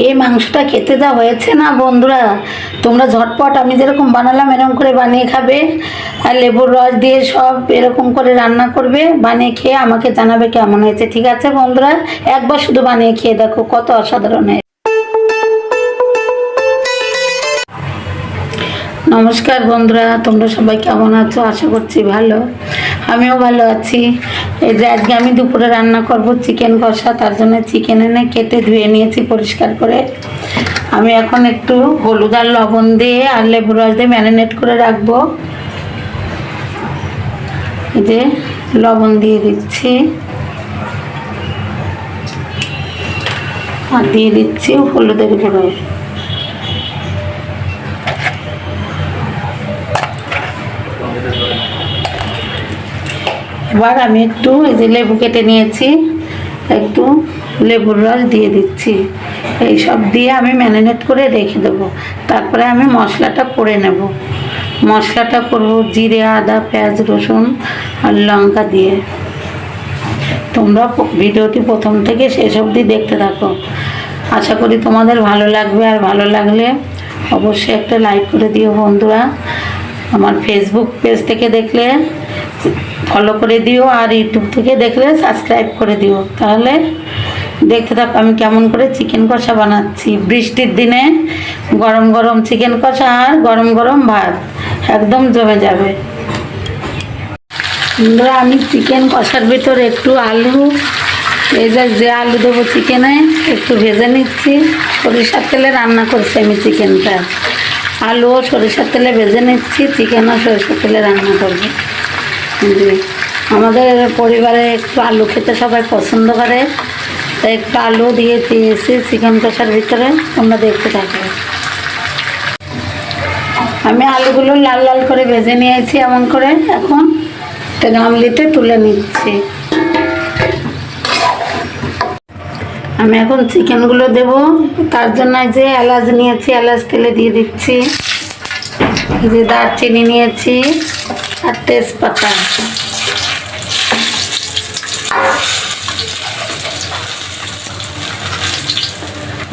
এই মাংসটা খেতে যা হয়েছে না বন্ধুরা? তোমরা ঝটপট, আমি যেরকম বানালাম, এরকম করে বানিয়ে খাবে। আর লেবুর রস দিয়ে সব এরকম করে রান্না করবে। বানিয়ে খেয়ে আমাকে জানাবে কেমন হয়েছে। ঠিক আছে বন্ধুরা? একবার শুধু বানিয়ে খেয়ে দেখো, কত অসাধারণ হয়েছে। নমস্কার বন্ধুরা, তোমরা সবাই কেমন আছো? আশা করছি ভালো। আমিও ভালো আছি। এই যে আজকে আমি দুপুরে রান্না করব চিকেন কষা, তার জন্য চিকেন এনে কেটে ধুয়ে নিয়েছি পরিষ্কার করে। আমি এখন একটু হলুদ আর লবণ দিয়ে আর লেবু রস দিয়ে ম্যারিনেট করে রাখব। এই যে লবণ দিয়ে দিচ্ছি। আর দিয়ে দিচ্ছি হলুদের গুঁড়ো। এবার আমি একটু এই যে লেবু কেটে নিয়েছি, একটু লেবুর রস দিয়ে দিচ্ছি। এই সব দিয়ে আমি ম্যারিনেট করে রেখে দেবো। তারপরে আমি মশলাটা করে নেব। মশলাটা করব জিরে, আদা, পেঁয়াজ, রসুন আর লঙ্কা দিয়ে। তোমরা ভিডিওটি প্রথম থেকে শেষ অবধি দেখতে থাকো। আশা করি তোমাদের ভালো লাগবে। আর ভালো লাগলে অবশ্যই একটা লাইক করে দিও বন্ধুরা। আমার ফেসবুক পেজ থেকে দেখলে ফলো করে দিও আর ইউটিউব থেকে দেখলে সাবস্ক্রাইব করে দিও। তাহলে দেখতে থাকো আমি কেমন করে চিকেন কষা বানাচ্ছি। বৃষ্টির দিনে গরম গরম চিকেন কষা আর গরম গরম ভাত একদম জমে যাবে। আমি চিকেন কষার ভিতর একটু আলু, এই যে যে আলু দেবো চিকেনে একটু ভেজে নিচ্ছি। সরিষার তেলে রান্না করছি আমি চিকেনটা আলু ও সরিষার তেলে ভেজে নিচ্ছি চিকেনও সরিষার তেলে রান্না করব। আমাদের পরিবারে একটু আলু খেতে সবাই পছন্দ করে তাই একটু আলু দিয়ে দিয়েছি চিকেন কষার ভিতরে, তোমরা দেখতে থাকো। আমি আলুগুলো লাল লাল করে ভেজে নিয়েছি এমন করে, এখন গামলিতে তুলে নিচ্ছি। আমি এখন চিকেনগুলো দেব, তার জন্য যে এলাচ নিয়েছি, এলাচ তেলে দিয়ে দিচ্ছি। এই যে দারচিনি নিয়েছি আর তেজপাতা।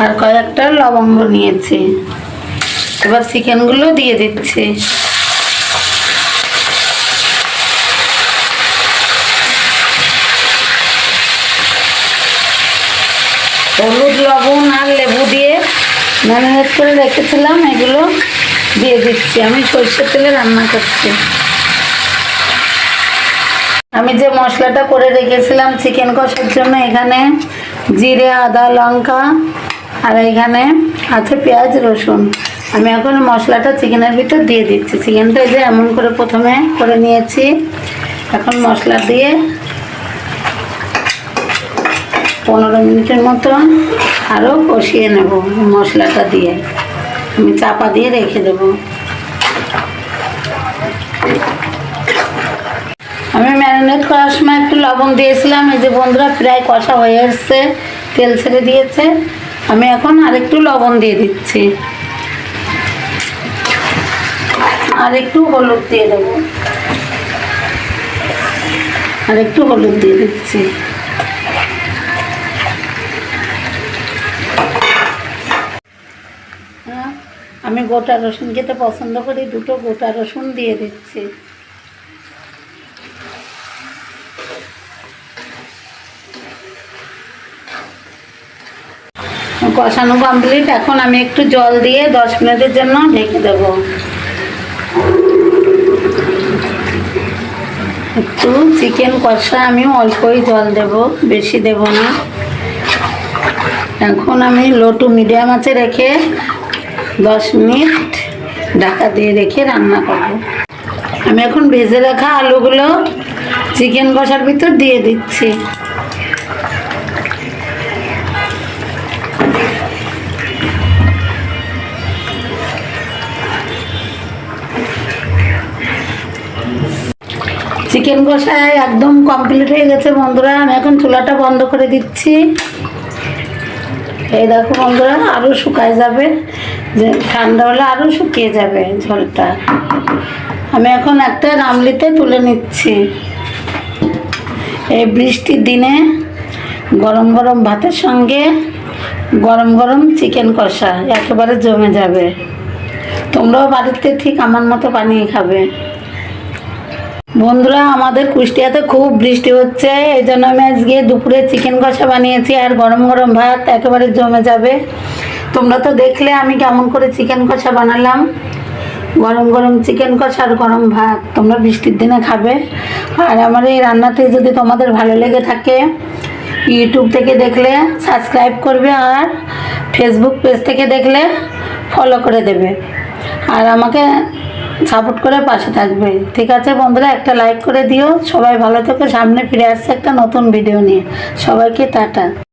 আর কয়েকটা লবঙ্গ নিয়েছি। এবার চিকেনগুলো দিয়ে দিচ্ছি। হলুদ, লবণ আর লেবু দিয়ে ম্যারিনেট করে রেখেছিলাম এগুলো। দিয়ে দিচ্ছি। আমি সরষের তেলে রান্না করছি। আমি যে মশলাটা করে রেখেছিলাম চিকেন কষার জন্য, এখানে জিরে, আদা, লঙ্কা আর এখানে আছে পেঁয়াজ, রসুন। আমি এখন মশলাটা চিকেনের ভিতর দিয়ে দিচ্ছি। চিকেনটা এই যে এমন করে প্রথমে করে নিয়েছি। এখন মশলা দিয়ে পনেরো মিনিটের মতন আরও কষিয়ে নেব মশলাটা দিয়ে। আমি চাপা দিয়ে রেখে দেবো। আমি ম্যারিনেট করার সময় একটু লবণ দিয়েছিলাম, এই যে বন্ধুরা প্রায় কষা হয়ে এসছে, তেল ছেড়ে দিয়েছে। আমি এখন আরেকটু লবণ দিয়ে দিচ্ছি। আর একটু হলুদ দিয়ে দেবো। আর একটু হলুদ দিয়ে দিচ্ছি হ্যাঁ, আমি গোটা রসুন খেতে পছন্দ করি, দুটো গোটা রসুন দিয়ে দিচ্ছি। কষানো কমপ্লিট এখন আমি একটু জল দিয়ে দশ মিনিটের জন্য ঢেকে দেব। একটু চিকেন কষা আমি অল্পই জল দেব, বেশি দেব না। এখন আমি লো টু মিডিয়াম আছে রেখে দশ মিনিট ঢাকা দিয়ে রেখে রান্না করব। আমি এখন ভেজে রাখা আলুগুলো চিকেন কষার ভিতর দিয়ে দিচ্ছি। চিকেন কষায় একদম কমপ্লিট হয়ে গেছে বন্ধুরা। আমি এখন চুলাটা বন্ধ করে দিচ্ছি। এই দেখো বন্ধুরা আরও শুকায় যাবে। যে ঠান্ডা হলে আরও শুকিয়ে যাবে ঝোলটা আমি এখন একটা গামলিতে তুলে নিচ্ছি। এই বৃষ্টির দিনে গরম গরম ভাতের সঙ্গে গরম গরম চিকেন কষা একেবারে জমে যাবে। তোমরাও বাড়িতে ঠিক আমার মতো বানিয়ে খাবে। বন্ধুরা, আমাদের কুষ্টিয়াতে খুব বৃষ্টি হচ্ছে। এই জন্য আমি আজকে দুপুরে চিকেন কষা বানিয়েছি আর গরম গরম ভাত, একেবারে জমে যাবে। তোমরা তো দেখলে আমি কেমন করে চিকেন কষা বানালাম। গরম গরম চিকেন কষা আর গরম ভাত, তোমরা বৃষ্টির দিনে খাবে। আর আমার এই রান্নাতে যদি তোমাদের ভালো লেগে থাকে, ইউটিউব থেকে দেখলে সাবস্ক্রাইব করবে আর ফেসবুক পেজ থেকে দেখলে ফলো করে দেবে। আর আমাকে সাপোর্ট করে পাশে থাকবে। ঠিক আছে বন্ধুরা, একটা লাইক করে দিও। সবাই ভালো থেকো। সামনে ফিরে আসছে একটা নতুন ভিডিও নিয়ে। সবাইকে টাটা।